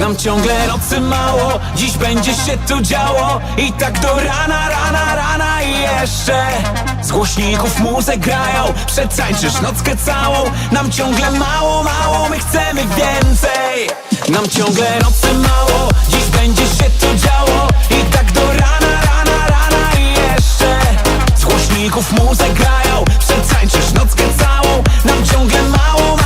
Nam ciągle nocy mało, dziś będzie się tu działo. I tak do rana, rana, rana i jeszcze. Z głośników muzę grają, przetańczysz nockę całą. Nam ciągle mało, mało, my chcemy więcej. Nam ciągle nocy mało, dziś będzie się tu działo. I tak do rana, rana, rana i jeszcze. Z głośników muzę grają, przetańczysz nockę całą. Nam ciągle mało,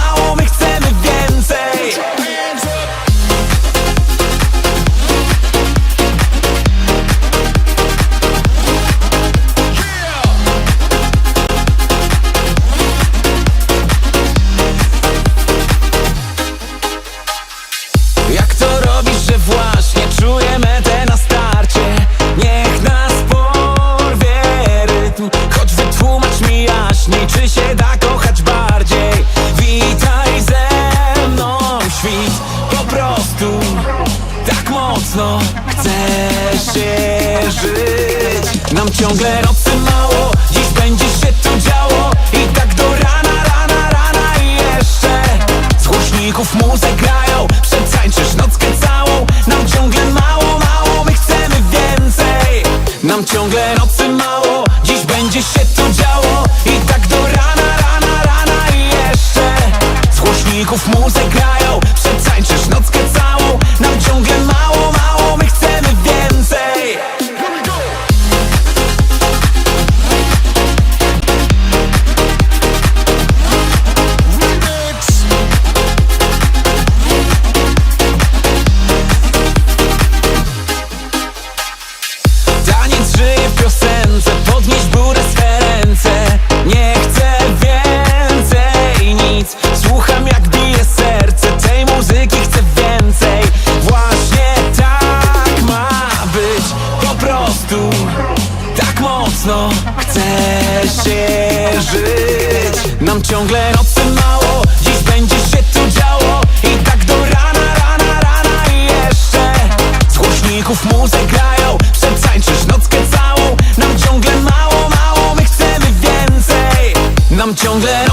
się da kochać bardziej. Witaj ze mną świt Po prostu tak mocno. Chcę się żyć? Nam ciągle nocy mało, dziś będzie się tu działo. I tak do rana, rana, rana i jeszcze. Z głośników muzę grają, przetańczysz nockę całą. Nam ciągle mało, mało, my chcemy więcej. Nam ciągle nocy mało, dziś będzie się tu działo piosence, podnieś górę swe ręce. Nie chcę więcej nic. Słucham jak bije serce. Tej muzyki chcę więcej. Właśnie tak ma być. Po prostu tak mocno chcę się żyć. Nam ciągle nocy ciągle